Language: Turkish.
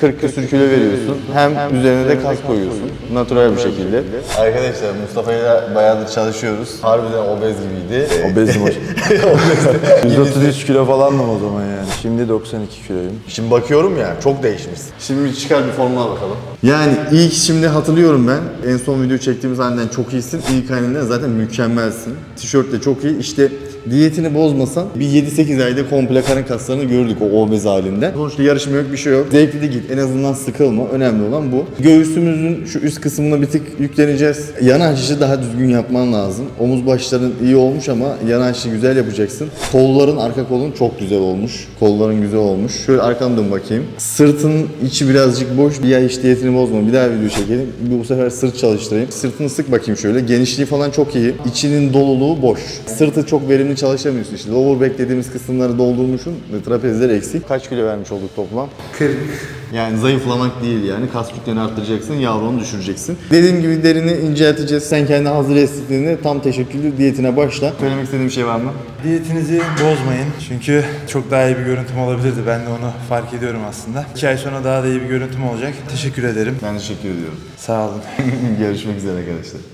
40 küsür kilo veriyorsun. Hem üzerine de kas koyuyorsun. Natural bir şekilde. Arkadaşlar Mustafa ile bayağıdır çalışıyoruz. Harbiden obez gibiydi. Obezim hocam. 133 kilo falandım o zaman yani. Şimdi 92 kiloyum. Şimdi bakıyorum ya çok değişmişsin. Şimdi çıkar bir formuna bakalım. Yani ilk şimdi hatırlıyorum ben. En son video çektiğimiz halinden çok iyisin. İlk halinden zaten mükemmelsin. Tişört de çok iyi. İşte diyetini bozmasan bir 7-8 ayda komple karın kaslarını gördük o obez halinden. Sonuçta yarışma yok bir şey yok. Zevkli de git. En azından sıkılma. Önemli olan bu. Göğsümüzün şu üst kısmına bir tık yükleneceğiz. Yan açışı daha düzgün yapman lazım. Omuz başların iyi olmuş ama yan açışı güzel yapacaksın. Kolların, arka kolun çok güzel olmuş. Kolların güzel olmuş. Şöyle arkamdan dön bakayım. Sırtın içi birazcık boş. Bir ay hiç diyetini bozma. Bir daha video çekelim. Bu sefer sırt çalıştırayım. Sırtını sık bakayım şöyle. Genişliği falan çok iyi. İçinin doluluğu boş. Sırtı çok verimli çalışamıyorsun. İşte lower back dediğimiz kısımları doldurmuşsun ve trapezler eksik. Kaç kilo vermiş olduk toplam? 40. Yani zayıflamak değil yani. Kas kütleni arttıracaksın, yavrunu düşüreceksin. Dediğim gibi derini incelteceğiz. Sen kendi hazır estetiğinde tam teşekküllü diyetine başla. Söylemek istediğim bir şey var mı? Diyetinizi bozmayın çünkü çok daha iyi bir görüntüm olabilirdi. Ben de onu fark ediyorum aslında. İki ay sonra daha da iyi bir görüntüm olacak. Teşekkür ederim. Ben teşekkür ediyorum. Sağ olun. Görüşmek üzere arkadaşlar.